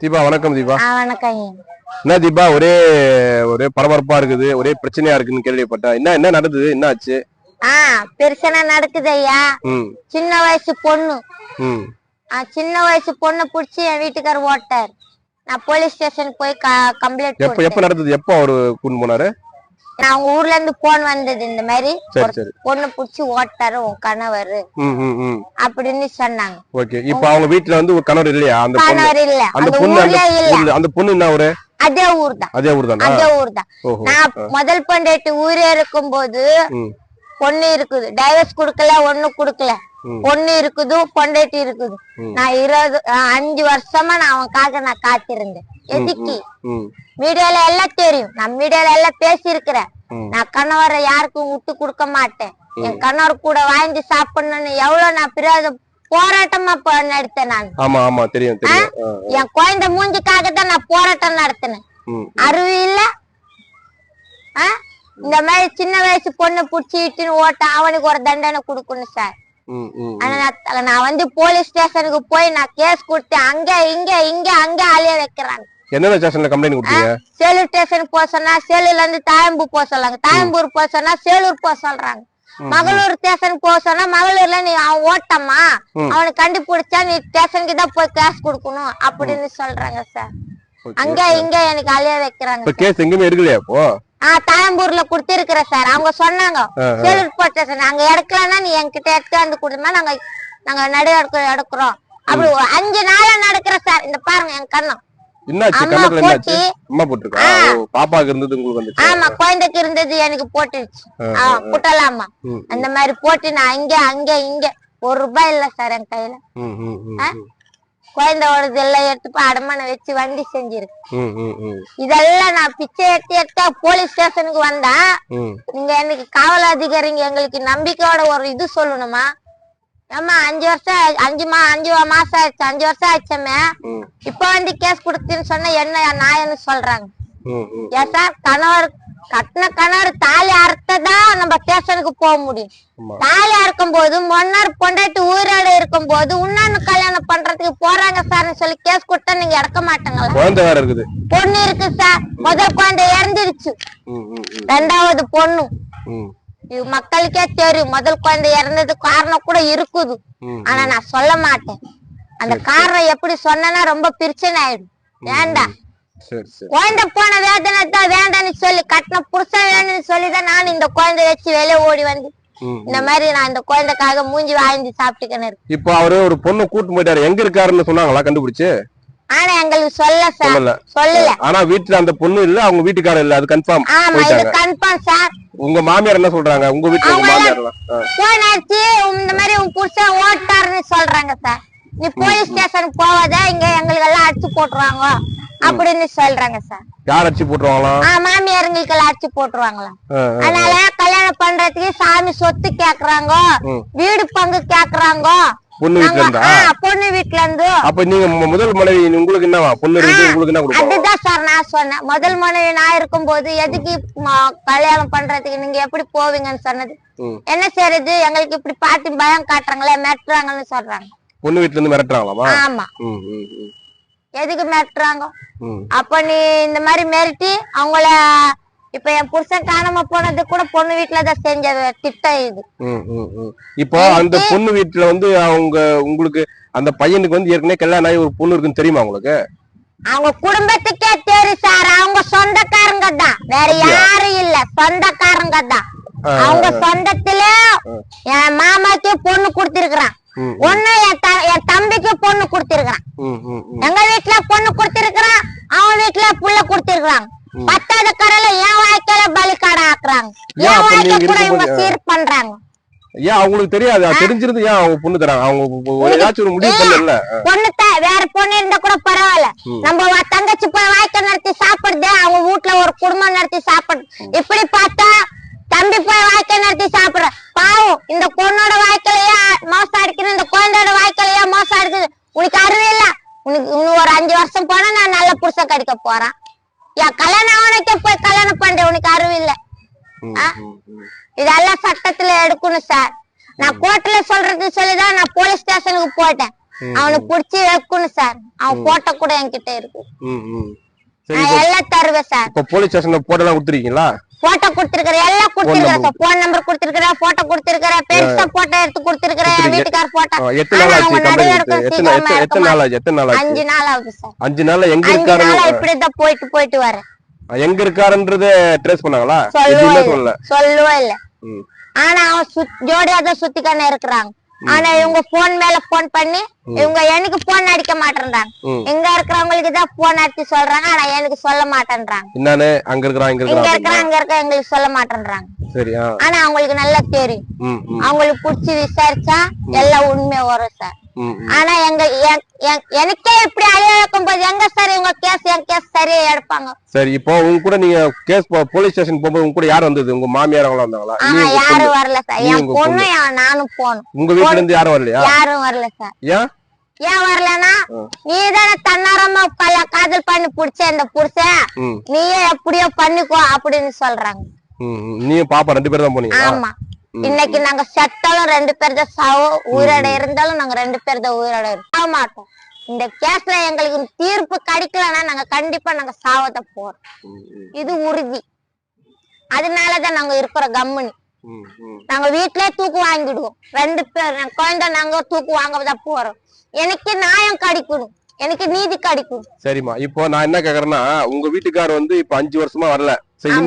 தீபா வணக்கம் தீபா. வணக்கம். என்ன தீபா ஒரே ஒரே பரபரப்பா இருக்குது ஒரே பிரச்சனையா இருக்குன்னு கேள்விப்பட்டேன் என்ன என்ன நடந்தது? என்ன ஆச்சு? ஆ பெருசனா நடக்குது ஐயா. சின்ன வயசு பொண்ணு. சின்ன வயசு பொண்ணு புடிச்சு என் வீட்டுக்காரர் ஓட்டார். நான் போலீஸ் ஸ்டேஷன் போய் கம்ப்ளைண்ட் எப்ப எப்ப நடந்தது? எப்போ அவரு கூண்டு போனாரு? நான் அவங்க ஊர்ல இருந்து போன் வந்தது இந்த மாதிரி. பொண்ணு புடிச்சு ஓட்டாரு உன் கணவர். அப்படின்னு சொன்னாங்க. ஓகே இப்போ அவங்க வீட்ல வந்து ஒரு கணவர் இல்லையா? அந்த கணவர் இல்ல. அந்த பொண்ணு அந்த பொண்ணு என்ன ஒரு அதே ஊர் தான் அதே ஊர் தானா அதே ஊர் தான் நான் முதல் பொண்டாட்டி ஊரே இருக்கும்போது ம். பொண்ணு இருக்குது. டைவர்ஸ் குடுக்கல ஒண்ணு குடுக்கல. பொண்ணு இருக்குது பொண்டாட்டி இருக்குது. நான் இருபது அஞ்சு வருஷமா நான் அவனுக்காக நான் காத்திருந்தேன். எதுக்கு? மீடியால எல்லாம் தெரியும். நான் மீடியால எல்லாம் பேசி இருக்கிறேன் ம். நான் கணவரை யாருக்கும் விட்டு கொடுக்க மாட்டேன். என் கணவர் கூட வாங்கி சாப்பிடணும்னு எவ்வளவு நான் பிரியாத போராட்டமா நடத்தேன் நான். என் குழந்தை மூஞ்சிக்காக தான் நான் போராட்டம் நடத்தினேன். ம் அறிவு இல்ல? இந்த மாதிரி சின்ன வயசு பொண்ணு புடிச்சு இட்டுன்னு ஓட்ட அவனுக்கு ஒரு தண்டனை கொடுக்கணும் சார். ஆனா நான் வந்து போலீஸ் ஸ்டேஷனுக்கு போய் நான் கேஸ் கொடுத்தேன் அங்க இங்க இங்க அங்க அலைய வைக்கிறாங்க. என்னென்ன ஸ்டேஷன்ல கம்ப்ளைண்ட் கொடுத்தீங்க? சேலூர் ஸ்டேஷன் போக சொன்னா சேலூர்ல இருந்து தாயம்பூர் போக சொல்லாங்க தாயம்பூர் போக சொன்னா சேலூர் போக சொல்றாங்க. மகளூர் ஸ்டேஷன் போக சொன்னா மகளூர்ல நீ அவன் ஓட்டமா அவனை கண்டுபிடிச்சா நீ ஸ்டேஷனுக்கு தான் போய் கேஸ் கொடுக்கணும் அப்படின்னு சொல்றாங்க சார். அங்க இங்க எனக்கு அலைய வைக்கிறாங்க இப்ப கேஸ் எங்கேயுமே எடுக்கலையா இப்போ? ஆ தாயம்பூர்ல குடுத்திருக்கிறேன் சார். அவங்க சொன்னாங்க. சேலூர் போலீஸ் ஸ்டேஷன் அங்க எடுக்கலன்னா நீ என்கிட்ட எடுத்து கொடுத்தா நாங்க நாங்க நடு எடுக்க எடுக்கிறோம். அப்படி அஞ்சு நாளா நடக்கிற சார். இந்த பாருங்க என் கண்ணம் ஆமா குழந்தைக்கு இருந்தது எனக்கு போட்டுருச்சு. ஆ, புட்டலாமா அந்த மாதிரி போட்டு நான் இங்க அங்க இங்க. ஒரு ரூபாய் இல்ல சார் என் கையில. ம், ம், ம், ம். குழந்தையோடது எல்லாம் எடுத்து போய் அடமானம் வச்சு வண்டி செஞ்சிருக்கு இதெல்லாம் நான் பிச்சை எடுத்து எடுத்தா போலீஸ் ஸ்டேஷனுக்கு வந்தா. நீங்க எனக்கு காவல் அதிகாரிங்க எங்களுக்கு நம்பிக்கையோட ஒரு இது சொல்லணுமா ஏம்மா அஞ்சு வருஷம் அஞ்சு மா அஞ்சு மாசம் ஆயிடுச்சு அஞ்சு வருஷம் ஆயிடுச்சமே இப்ப வந்து கேஸ் கொடுத்துன்னு சொன்னா என்ன நாயன்னு சொல்றாங்க ம், ம். ஏன் சார் கணவர் கட்டின கணவர் தாலி அறுத்ததான் நம்ம ஸ்டேஷனுக்கு போக முடியும். தாலி அறுக்கும் போது மன்னர் பொண்டாட்டி உயிரோட இருக்கும் போது இன்னொன்னு கல்யாணம் பண்றதுக்கு போறாங்க சார்னு சொல்லி கேஸ் கொடுத்தா நீங்க இறக்க மாட்டாங்களா? குழந்தை வேற இருக்குது. பொண்ணு இருக்கு சார் முதல் குழந்தை இறந்துருச்சு. ரெண்டாவது பொண்ணு. மக்களுக்கே தெரியும். முதல் குழந்தை இறந்தது காரணம் கூட இருக்குது. ஆனா நான் சொல்ல மாட்டேன். அந்த காரணம் எப்படி சொன்னேன்னா ரொம்ப பிரச்சனை ஆயிடும். சரி குழந்தை போன வேதனை தான் வேண்டாம்னு சொல்லி கட்டின புருஷன் வேணும்னு சொல்லி தான் நான் இந்த குழந்தை வச்சு வெளியே ஓடி வந்து. இந்த மாதிரி நான் இந்த குழந்தைக்காக மூஞ்சி வாங்கி சாப்பிட்டுக்கணும் இப்போ அவரு ஒரு பொண்ணு கூட்டு போயிட்டாரு. எங்க இருக்காருன்னு சொன்னாங்களா கண்டுபிடிச்சு? ஆனா எங்களுக்கு சொல்ல சார் சொல்லல. ஆனா வீட்டுல அந்த பொண்ணு இல்ல அவங்க வீட்டுக்காரர் இல்ல. அது கன்ஃபார்ம் ஆமா இது கன்ஃபார்ம் சார் உங்க மாமியார் என்ன சொல்றாங்க? உங்க வீட்டுல உங்க அவங்க மாமியார் எல்லாம்? போன் அடிச்சு இந்த மாதிரி உன் புருஷன் ஓட்டாருன்னு சொல்றாங்க சார் நீ போலீஸ் ஸ்டேஷன் போவாத இங்க எங்களுக்கு எல்லாம் அடிச்சு போட்டுருவாங்க. அப்படின்னு சொல்றாங்க சார். யார் அடிச்சு போட்டுருவாங்களாம் ஆ மாமியாருங்களுக்கு எல்லாம் அடிச்சு போட்டுருவாங்களாம் ஆ. அதனால கல்யாணம் பண்றதுக்கு சாமி சொத்து கேக்குறாங்க. வீடு பங்கு கேக்குறாங்க. பொண்ணு வீட்டுல இருந்தா பொண்ணு அப்ப நீங்க முதல் மனைவி உங்களுக்கு என்னவா? பொண்ணு உங்களுக்கு என்ன அதுதான் சார் நான் சொன்னேன். முதல் மனைவி நான் இருக்கும்போது எதுக்கு ம- கல்யாணம் பண்றதுக்கு நீங்க எப்படி போவீங்கன்னு சொன்னது. என்ன செய்யறது எங்களுக்கு இப்படி பாட்டி பயம் காட்டுறாங்களே மிரட்டுறாங்கன்னு சொல்றாங்க. பொண்ணு வீட்டுல இருந்து மிரட்டுறாங்களாமா ஆமா எதுக்கு மிரட்டுறாங்க. அப்ப நீ இந்த மாதிரி மிரட்டி அவங்கள இப்ப என் புருஷன் காணாம போனது கூட பொண்ணு வீட்டுலதான் செஞ்ச திட்டம் இது. இப்போ அந்த பொண்ணு வீட்டுல வந்து அவங்க உங்களுக்கு அந்த பையனுக்கு வந்து ஏற்கனவே கல்யாணம் ஆகி ஒரு பொண்ணு இருக்குன்னு தெரியுமா உங்களுக்கு? அவங்க குடும்பத்துக்கே தெரியும் சார். அவங்க சொந்தக்காரங்க தான். வேற யாரும் இல்ல. சொந்தக்காரங்க தான். அவங்க சொந்தத்திலே என் மாமாக்கு பொண்ணு கொடுத்திருக்கிறான். ஒண்ணு என் தம்பிக்கு பொண்ணு கொடுத்திருக்கிறான். எங்க வீட்டுல பொண்ணு கொடுத்திருக்கிறான் அவன் வீட்டுல புள்ள கொடுத்திருக்கிறாங்க பத்தாவது கடையில என் வாழ்க்கையில பலிக்காடை ஆக்குறாங்க. என் வாழ்க்கை கூட இவங்க சீர் பண்றாங்க. ஏன் அவங்களுக்கு தெரியாது? தெரிஞ்சிருந்து ஏன் அவங்க பொண்ணு தராங்க? அவங்க ஏதாச்சும் ஒரு முடிவு பண்ணல? பொண்ணு வேற பொண்ணு இருந்தா கூட பரவாயில்ல. நம்ம தங்கச்சி போய் வாழ்க்கை நடத்தி சாப்பிடுது அவங்க வீட்டுல ஒரு குடும்பம் நடத்தி சாப்பிடுது இப்படி பார்த்தா தம்பி போய் வாழ்க்கை நடத்தி சாப்பிடுற. பாவம் இந்த பொண்ணோட வாழ்க்கையிலயே மோசம் அடிக்கணும் இந்த குழந்தையோட வாழ்க்கையிலயே மோசம் அடிக்குது. உனக்கு அறிவு இல்ல. உனக்கு இன்னும் ஒரு அஞ்சு வருஷம் போனா நான் நல்ல புருஷன் கிடைக்க போறேன். என் கல்யாணம் அவனுக்கே போய் கல்யாணம் பண்றேன். உனக்கு அறிவு இல்ல. இதெல்லாம் சட்டத்துல எடுக்கணும் சார் நான் கோர்ட்ல சொல்றது சொல்லிதான் நான் போலீஸ் ஸ்டேஷனுக்கு போட்டேன் ம், அவனை புடிச்சு வைக்கணும் சார் அவன் போட்டோ கூட என்கிட்ட இருக்கு. நான் எல்லாம் தருவேன் சார் இப்ப போலீஸ் ஸ்டேஷன்ல போட்டெல்லாம் கொடுத்துருக்கீங்களா? போட்டோ கொடுத்திருக்கிறேன் எல்லாம் கொடுத்திருக்கிறேன் சார் போன் நம்பர் கொடுத்திருக்கிறேன் போட்டோ கொடுத்திருக்கிறேன் பெருசா போட்டோ எடுத்து கொடுத்திருக்கிறேன் என் வீட்டுக்கார போட்டோ நாள் நாள் நாள் அஞ்சு நாள் ஆகுது சார். அஞ்சு நாள்ல எங்க இருக்காரு? நாளா இப்படிதான் போயிட்டு போயிட்டு வரேன் எங்க இருக்காருன்றத ட்ரேஸ் பண்ணாங்களா? சொல்லவே இல்ல. சொல்லவே இல்ல. ஆனா அவன் ஜோடியா தான் சுத்திக்கான இருக்கிறாங்க. ஆனா இவங்க போன் மேல போன் பண்ணி இவங்க எனக்கு போன் அடிக்க மாட்டேன்றாங்க. இங்க இருக்கிறவங்களுக்கு தான் போன் அடிச்சு சொல்றாங்க ஆனா எனக்கு சொல்ல மாட்டேன்றாங்க. என்னன்னு? அங்க இருக்கிறான் இங்க இங்க இருக்கிறான் இருக்கிற அங்க இருக்க எங்களுக்கு சொல்ல மாட்டேன்றாங்க. ஆனா அவங்களுக்கு நல்லா தெரியும். அவங்களுக்கு புடிச்சு விசாரிச்சா எல்லாம் உண்மை வரும் சார். ஆனா எங்க என்- என்- எனக்கே இப்படி அழியக்கும் போது எங்க சார் இவங்க கேஸ் என் எடுப்பாங்க. சரி இப்போ உங்க கூட நீங்க கேஸ் போலீஸ் ஸ்டேஷன் போகும்போது உங்க கூட யார் வந்தது? உங்க மாமியார் அவங்களா வந்தாங்களா? யாரும். வரல சார். என் பொண்ணு நானும் போனோம். உங்க வீட்டுல இருந்து யாரும் வரலையா? யாரும் வரல சார். ஏன்? ஏன் வரலனா நீ தானே தன்னாரமா காதல் பண்ணி புடிச்ச இந்த புருஷன் நீயே எப்படியோ பண்ணிக்கோ அப்படின்னு சொல்றாங்க. நீயும் பாப்பா ரெண்டு பேரும் தான் போனீங்களா? ஆமா. இன்னைக்கு நாங்க செத்தாலும் ரெண்டு பேர் தான் சாவோம் உயிரோட இருந்தாலும் நாங்க ரெண்டு பேர் தான் உயிரோட சாக மாட்டோம். இந்த கேஸ்ல எங்களுக்கு தீர்ப்பு கிடைக்கலன்னா நாங்க கண்டிப்பா நாங்க சாவத போறோம். இது உறுதி. அதனாலதான் நாங்க இருக்கிற கம்முனி. நாங்க வீட்லயே தூக்கு வாங்கிடுவோம். ரெண்டு பேர் குழந்தை நாங்க தூக்கு வாங்கதான் போறோம். எனக்கு நியாயம் கிடைக்கணும். எனக்கு நீதி கிடைக்கணும். சரிம்மா. இப்போ நான் என்ன கேக்குறேன்னா உங்க வீட்டுக்காரர் வந்து இப்ப அஞ்சு வருஷமா வரல.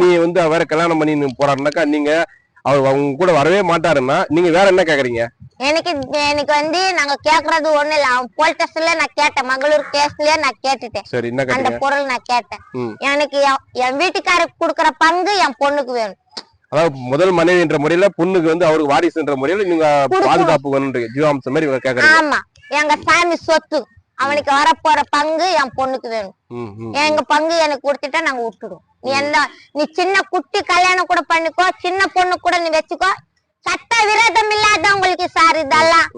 நீ வந்து வேற கல்யாணம் பண்ணி போறாருனாக்கா நீங்க அவர் அவங்க கூட வரவே மாட்டாருன்னா நீங்க வேற என்ன கேக்குறீங்க? எனக்கு எனக்கு வந்து நாங்க கேக்குறது ஒண்ணு இல்ல. அவன் போலீஸ் ஸ்டேஷன்ல நான் கேட்டேன். மங்களூர் கேஸ்லயே நான் கேட்டுட்டேன். சரி என்ன அந்த பொருள் நான் கேட்டேன். எனக்கு என்- வீட்டுக்காரருக்கு கொடுக்கற பங்கு என் பொண்ணுக்கு வேணும். அதாவது முதல் மனைவின்ற முறையில பொண்ணுக்கு வந்து அவருக்கு வாரிசுன்ற முறையில நீங்க. பாதுகாப்பு வேணுன்றீங்க. ஜீவாம்சம் மாதிரி கேக்குறீங்க. ஆமா. எங்க சாமி சொத்து. அவனுக்கு வரப்போற பங்கு என் பொண்ணுக்கு வேணும். எங்க பங்கு எனக்கு கொடுத்துட்டா நாங்க விட்டுடுவோம். நீ என்ன நீ சின்ன குட்டி கல்யாணம் கூட பண்ணிக்கோ சின்ன பொண்ணு கூட நீ வச்சுக்கோ. சட்ட விரோதம் இல்லாதவங்களுக்கு சார் இதெல்லாம்.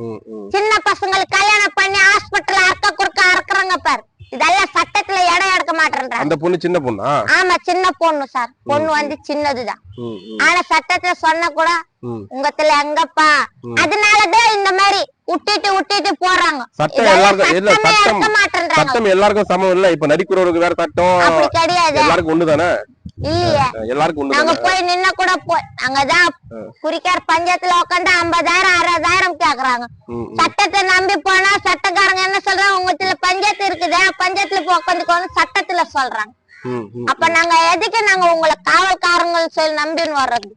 சின்ன பசங்களுக்கு கல்யாணம் பண்ணி ஹாஸ்பிட்டல் அறுக்க குறுக்க அறுக்குறாங்க பாரு. இதெல்லாம் சட்டத்துல இடம் எடுக்க மாட்டேன்றாங்க. அந்த பொண்ணு சின்ன பொண்ணா? ஆமா சின்ன பொண்ணு சார். பொண்ணு வந்து சின்னதுதான். ஆனா சட்டத்துல சொன்ன கூட. உங்கத்துல எங்கப்பா? அதனாலதான் இந்த மாதிரி விட்டுட்டு விட்டுட்டு போறாங்க சட்டம் எல்லாருக்கும் இல்ல சட்டமே சட்டம். எல்லாருக்கும் சமம் இல்ல. இப்ப நரிக்குறவருக்கு வேற சட்டம். அப்படி கிடையாது. எல்லாருக்கும் ஒண்ணுதானே? எல்லாருக்கும் நாங்க போய் நின்ன கூட போய் அங்கதான் குறிக்கார் பஞ்சாயத்துல உட்காந்து ஐம்பதாயிரம் அறுபதாயிரம் கேக்குறாங்க. சட்டத்தை நம்பி போனா சட்டக்காரங்க என்ன சொல்றாங்க? உங்கத்துல பஞ்சாயத்து இருக்குது? பஞ்சாயத்துல போய் சட்டத்துல சொல்றாங்க. அப்ப நாங்க எதுக்கு நாங்க உங்களை காவல்காரங்க சொல்லி நம்பின்னு வர்றது.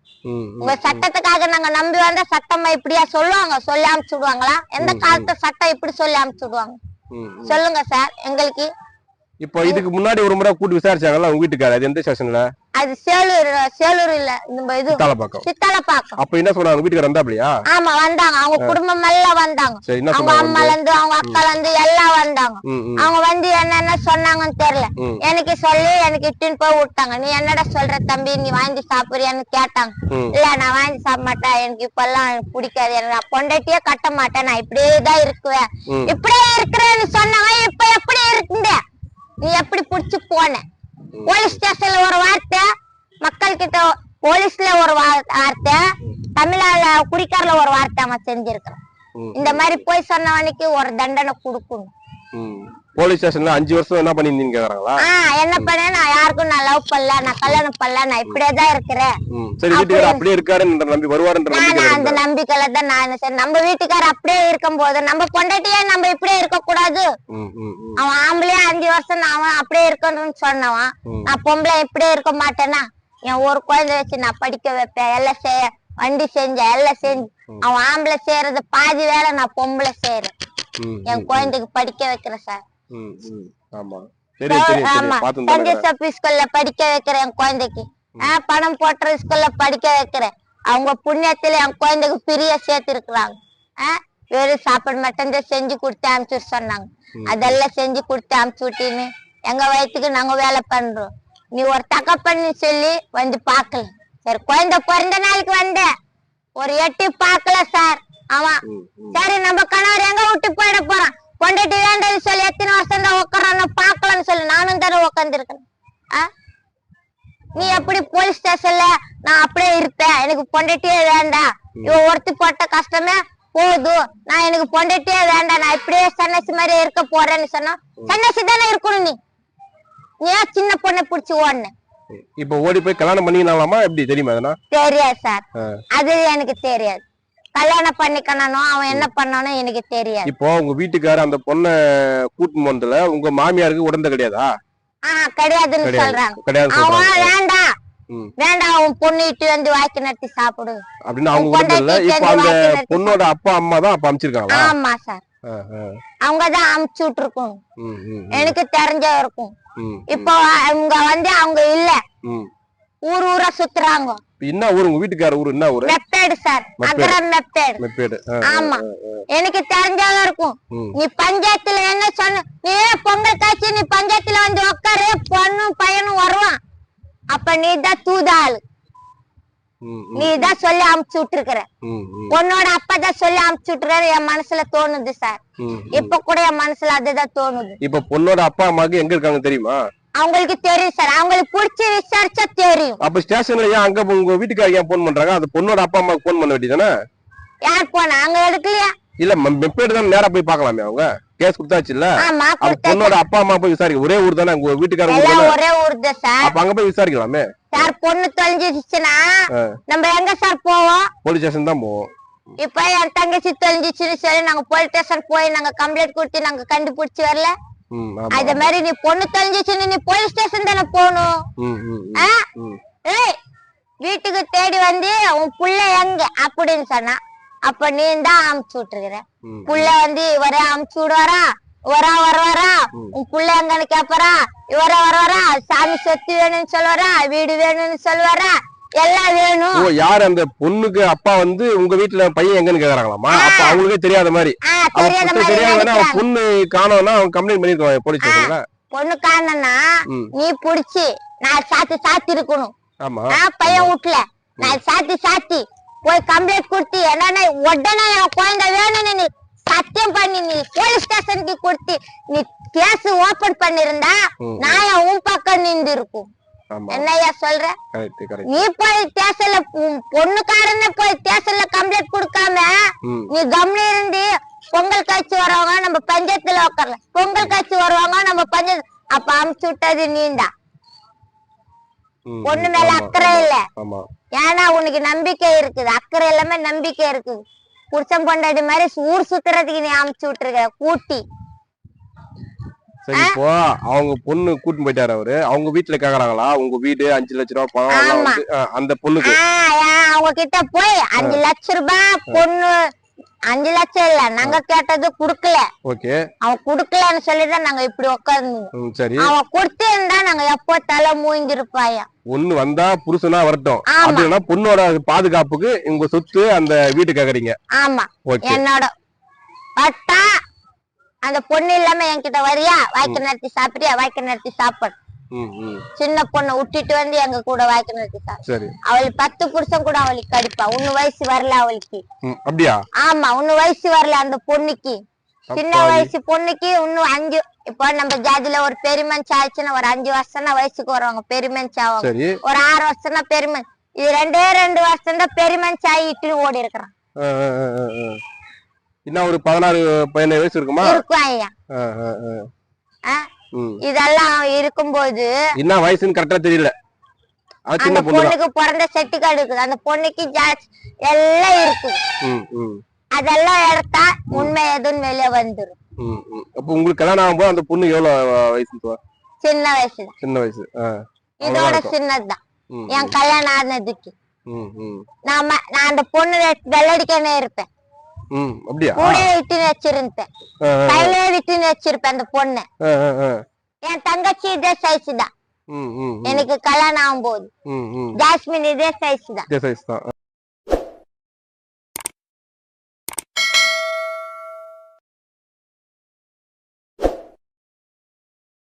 உங்க சட்டத்துக்காக நாங்க நம்பி வந்தா சட்டமா இப்படியா சொல்லுவாங்க? சொல்லி அனுப்பிச்சுடுவாங்களா எந்த காலத்து சட்டம் இப்படி சொல்லி அனுப்பிச்சுடுவாங்க. சொல்லுங்க சார் எங்களுக்கு இப்போ இதுக்கு முன்னாடி ஒரு முறை கூட்டி விசாரிச்சாங்கல்ல உங்க வீட்டுக்காரர் அது எந்த ஸ்டேஷன்ல அது சேலூர் சேலூர் இல்ல. இந்த இது தாளப்பாக்கம் சித்தாலப்பாக்கம். அப்ப என்ன சொன்னாங்க? வீட்டுக்காரர் வந்தாப்லையா? ஆமா வந்தாங்க. அவங்க குடும்பம் எல்லாம் வந்தாங்க. சரி என்ன அவங்க அம்மால இருந்து அவங்க அக்கால இருந்து எல்லாம் வந்தாங்க. அவங்க வந்து என்னென்ன சொன்னாங்கன்னு தெரியல. எனக்கு சொல்லி எனக்கு இட்டுன்னு போய் விட்டாங்க. நீ என்னடா சொல்ற தம்பி? நீ வாங்கி சாப்பிடுறியான்னு கேட்டாங்க. இல்ல நான் வாங்கி சாப்பிட மாட்டேன். எனக்கு இப்பெல்லாம் எனக்கு பிடிக்காது. எனக்கு நான் பொண்டாட்டியே கட்ட மாட்டேன். நான் இப்படியே தான் இருக்குவேன். இப்படியே இருக்கிறேன்னு சொன்னாங்க இப்ப எப்படி இருக்குங்க நீ எப்படி புடிச்சு போன போலீஸ் ஸ்டேஷன்ல ஒரு வார்த்தை மக்கள் கிட்ட போலீஸ்ல ஒரு வார்த்தை தமிழ்நாடுல குடிக்காரல ஒரு வார்த்தை அவன் செஞ்சிருக்கிறான். இந்த மாதிரி போய் சொன்னவனுக்கு ஒரு தண்டனை கொடுக்கணும். போலீஸ் ஸ்டேஷன்ல அஞ்சு வருஷம் என்ன பண்ணிருந்தீங்க கேக்குறாங்களா? என்ன பண்ண நான் யாருக்கும் நான் லவ் பண்ணல நான் கல்யாணம் பண்ணல நான் இப்படியே தான் இருக்கிறேன். சரி வீட்டுக்காரர் அப்படியே இருக்காருன்ற நம்பி வருவாருன்ற நம்பிக்கை அந்த நம்பிக்கையில தான் நான் சரி நம்ம வீட்டுக்கார அப்படியே இருக்கும் போது நம்ம பொண்டாட்டியே நம்ம இப்படியே இருக்க கூடாது. அவன் ஆம்பளையா அஞ்சு வருஷம் நான் அவன் அப்படியே இருக்கணும்னு சொன்னவன். நான் பொம்பளை இப்படியே இருக்க மாட்டேனா? என் ஒரு குழந்தை வச்சு நான் படிக்க வைப்பேன் எல்லாம் செய்ய வண்டி செஞ்சேன் எல்லாம் செஞ்சு. அவன் ஆம்பளை செய்யறது பாதி வேலை நான் பொம்பளை செய்யறேன் என் குழந்தைக்கு படிக்க வைக்கிறேன் சார். ஆமா. ஸ்கூல்ல படிக்க வைக்கிறேன் குழந்தைக்கு. ஆஹ் பணம் போட்டுற ஸ்கூல்ல படிக்க வைக்கிறேன். அவங்க புண்ணியத்துல என் குழந்தைக்கு பிரிய சேர்த்து இருக்கிறாங்க வெறும் சாப்பாடு மட்டும் தான் செஞ்சு கொடுத்து அனுப்பிச்சு சொன்னாங்க. அதெல்லாம் செஞ்சு கொடுத்து அனுப்பிச்சு விட்டின்னு எங்க வயிற்றுக்கு நாங்க வேலை பண்றோம். நீ ஒரு தகப்பன்னு சொல்லி வந்து பார்க்கல. சரி குழந்தை பிறந்த நாளைக்கு வந்த ஒரு எட்டி பார்க்கல சார். அவன். சரி நம்ம கணவர் எங்க விட்டு போயிட போறான்? பொண்டாட்டி வேண்டாம்னு சொல்லி? எத்தனை வருஷம் தான் உட்காரான்னு பாக்கலாம்னு சொல்லி. நானும் தானே உட்காந்துருக்கேன் நீ எப்படி போலீஸ் ஸ்டேஷன்ல நான் அப்படியே இருப்பேன். எனக்கு பொண்டாட்டியே வேண்டாம் இவ ஒருத்தி போட்ட கஷ்டமே போதும் நான் எனக்கு பொண்டாட்டியே வேண்டாம் நான் இப்படியே சன்னசி மாதிரி இருக்க போறேன்னு சொன்னா சன்னசி தானே இருக்கணும் நீ. நீ சின்ன பொண்ணை புடிச்சு ஓடுன? இப்ப ஓடி போய் கல்யாணம் பண்ணிக்கலாமா எப்படி தெரியுமா தெரியாது சார். அது எனக்கு தெரியாது. கல்யாணம் பண்ணிக்கணும் அவன் என்ன பண்ணானோ எனக்கு தெரியாது. இப்போ உங்க வீட்டுக்காரர் அந்த பொண்ணை கூட்டு போனதுல உங்க மாமியாருக்கு உடந்த கிடையாதா ஆஹ் கிடையாதுன்னு கிடையாது. சொல்றாங்க. அவன் வேண்டாம். வேண்டாம் அவன் பொண்ணு இட்டு வந்து வாய்க்கு நடத்தி சாப்பிடு. அப்படின்னு அவங்க உன் இப்ப அந்த பொண்ணோட அப்பா அம்மா தான் அப்ப அமைச்சிருக்காங்களா? ஆமா சார். அவங்கதான் அமுச்சு விட்டுருக்கும் எனக்கு தெரிஞ்ச இருக்கும் இப்போ அவங்க வந்து அவங்க இல்ல. ஊர் ஊரா சுத்துறாங்க. என்ன ஊரு? உங்க வீட்டுக்கார ஊரு என்ன ஊரு? மெப்பேடு சார். அகரம் மெப்பேடு. ஆ, ஆமா. எனக்கு தெரிஞ்சவங்க இருக்கும். நீ பஞ்சாயத்துல என்ன சொன்ன? நீ பொங்கல் காய்ச்சி நீ பஞ்சாயத்துல வந்து உட்காரு பொண்ணும் பையனும் வருவான். அப்ப நீ தான் தூதாளு நீ தான் சொல்லி அமுச்சு விட்டுருக்கிற. உன்னோட அப்பா தான் சொல்லி அமுச்சு விட்டுறாரு என் மனசுல தோணுது சார். இப்ப கூட என் மனசுல அதுதான் தோணுது. இப்ப பொண்ணோட அப்பா அம்மாக்கு எங்க இருக்காங்க தெரியுமா? அவங்களுக்கு தெரியும் சார். அவங்களுக்கு புடிச்சு விசாரிச்சா தெரியும். அப்ப ஸ்டேஷன்ல ஏன் அங்க உங்க வீட்டுக்காரங்க ஏன் போன் பண்றாங்க? அந்த பொண்ணோட அப்பா அம்மாக்கு போன் பண்ண வேண்டியதானே யார் போனா அங்க எடுக்கலையா? இல்ல மெப்பேடு தான் நேரா போய் பார்க்கலாமே அவங்க. கேஸ் கொடுத்தாச்சு இல்ல பொண்ணோட அப்பா அம்மா போய் விசாரிக்க ஒரே ஊர் தானே? உங்க வீட்டுக்காரங்க ஒரே ஊர் தான் சார். அப்ப அங்க போய் விசாரிக்கலாமே? சார் பொண்ணு தொலைஞ்சிடுச்சுன்னா ஆ. நம்ம எங்க சார் போவோம்? போலீஸ் ஸ்டேஷன் தான் போவோம். இப்ப என் தங்கச்சி தொலைஞ்சிச்சுன்னு சொல்லி நாங்க போலீஸ் ஸ்டேஷன் போய் நாங்க கம்ப்ளைண்ட் கொடுத்து நாங்க கண்டுபிடிச்சு வரல. அது மாதிரி நீ பொண்ணு தொலைஞ்சிச்சுன்னு நீ போலீஸ் ஸ்டேஷன் தானே போகணும்? வீட்டுக்கு தேடி வந்து உன் புள்ள எங்க? அப்படின்னு சொன்னா அப்ப நீ தான் அமுச்சு விட்டுருக்கிற. புள்ள வந்து இவரே அமுச்சு விடுவாரா? இவரா வருவாரா? உன் புள்ள எங்கன்னு கேப்பாரா? இவரா வருவாரா? சாமி சொத்து வேணும்னு சொல்லுவாரா வீடு வேணும்னு சொல்லுவாரா ஓ யார் அந்த பொண்ணுக்கு அப்பா வந்து உங்க வீட்டுல பையன் எங்கன்னு கேக்குறாங்களாமா அப்ப அவங்களுக்கே தெரியாத மாதிரி. தெரியாதுன்னா அவன். பொண்ணு காணோம்னா அவன் கம்ப்ளைண்ட் பண்ணிருக்கான் போலீஸ் ஸ்டேஷன்ல பொண்ணு காரணம்னா ம். நீ புடிச்சு நான் சாத்தி சாத்தி இருக்கணும். ஆமா. பையன் வீட்டுல நான் சாத்தி சாத்தி போய் கம்ப்ளைண்ட் கொடுத்து என்னன்னா உடனே என் குழந்தை வேணும்னு நீ சத்தியம் பண்ணி நீ போலீஸ் ஸ்டேஷனுக்கு கொடுத்து நீ கேஸ் ஓபன் பண்ணிருந்தா. நான் உன் பக்கம் நின்று இருக்கும் ஆமா. என்னய்யா சொல்ற? நீ போய் ஸ்டேஷன்ல பொண்ணுக்காரன்னு போய் ஸ்டேஷன்ல கம்ப்ளைண்ட் கொடுக்காம நீ கம்னி இருந்து பொங்கல் காய்ச்சி வருவாங்க நம்ம பஞ்சாயத்துல உட்காரலாம் பொங்கல் காய்ச்சி வருவாங்க நம்ம பஞ்சாயத்து அப்ப அமுச்சு விட்டது நீண்டா. பொண்ணு மேல அக்கறை இல்ல. ஏன்னா உனக்கு நம்பிக்கை இருக்குது. அக்கறை எல்லாமே நம்பிக்கை இருக்குது. புருஷன் பொண்டாட்டி மாதிரி ஊர் சுத்துறதுக்கு நீ அமுச்சு விட்டுருக்க. கூட்டி சரி இப்போ அவங்க பொண்ணு கூட்டிட்டு போயிட்டாரு அவரு. அவங்க வீட்டுல கேக்குறாங்களா? உங்க வீடு அஞ்சு லட்ச ரூபாய் பணம் எல்லாம். வந்து அந்த பொண்ணுக்கு. அவங்க கிட்ட போய் அஞ்சு லட்சம் ரூபாய் பொண்ணு அஞ்சு லட்சம் இல்ல நாங்க கேட்டது குடுக்கல. ஓகே. அவன் குடுக்கலன்னு சொல்லிதான் நாங்க இப்படி உட்கார்ந்து ம் சரி. அவன் கொடுத்திருந்தா நாங்க எப்போ தலை மூங்கிருப்பாயா ஒண்ணு வந்தா புருஷனா வரட்டும். ஆமா. அப்படின்னா பொண்ணோட பாதுகாப்புக்கு உங்க சொத்து அந்த வீட்டு கேக்குறீங்க. ஆமா. ஓகே. என்னோட பட்டா அந்த பொண்ணு இல்லாம என்கிட்ட வரியா? வாய்க்க நிறுத்தி சாப்பிடுறியா? வாய்க்க நிறுத்தி சாப்பிடு. சின்ன பொண்ணை விட்டுட்டு வந்து எங்க கூட வாய்க்க நிறுத்தி சாப்பிடு. அவளுக்கு பத்து புருஷன் கூட அவளுக்கு கடிப்பா. உன்னு வயசு வரல அவளுக்கு. அப்படியா? ஆமா உன்னு வயசு வரல அந்த பொண்ணுக்கு. சின்ன. வயசு பொண்ணுக்கு இன்னும் அஞ்சு இப்போ நம்ம ஜாதியில ஒரு பெருமன்ஸ் ஆச்சுன்னா ஒரு அஞ்சு வருஷம்னா வயசுக்கு வருவாங்க பெருமன்ஸ் ஆவாங்க ஒரு ஆறு வருஷம்னா பெருமன். இது ரெண்டே ரெண்டு வருஷம் தான் பெருமன்ஸ் ஆகிட்டு ஓடி இருக்கிறான். இன்னும் ஒரு பதினாறு பதினேழு வயசு இருக்குமா? இருக்கும் ஐயா. இதெல்லாம் இருக்கும்போது என்ன வயசுன்னு கரெக்டா தெரியல. அந்த பொண்ணுக்கு பிறந்த செட்டிக்காடு இருக்குது. அந்த பொண்ணுக்கு ஜாஸ் எல்லாம் ம் அதெல்லாம் எடுத்தா உண்மை எதுன்னு வெளியே வந்துரும். அப்போ உங்களுக்கு கல்யாணம் ஆகும்போது அந்த பொண்ணு எவ்வளவு வயசு? சின்ன வயசுல சின்ன வயசு இதோட. சின்னதுதான் என் கல்யாணம் ஆனதுக்கு. நாம நான் அந்த பொண்ணு வெள்ளடிக்கனே இருப்பேன். அப்படியா? கூட விட்டுன்னு வச்சிருந்தேன் கையிலே விட்டுன்னு வச்சிருப்பேன் அந்த பொண்ணு. என் தங்கச்சி இதே சைஸ் தான். எனக்கு கல்யாணம் ஆகும்போது. ம் ம். ஜாஸ்மின் இதே சைஸ் தான்.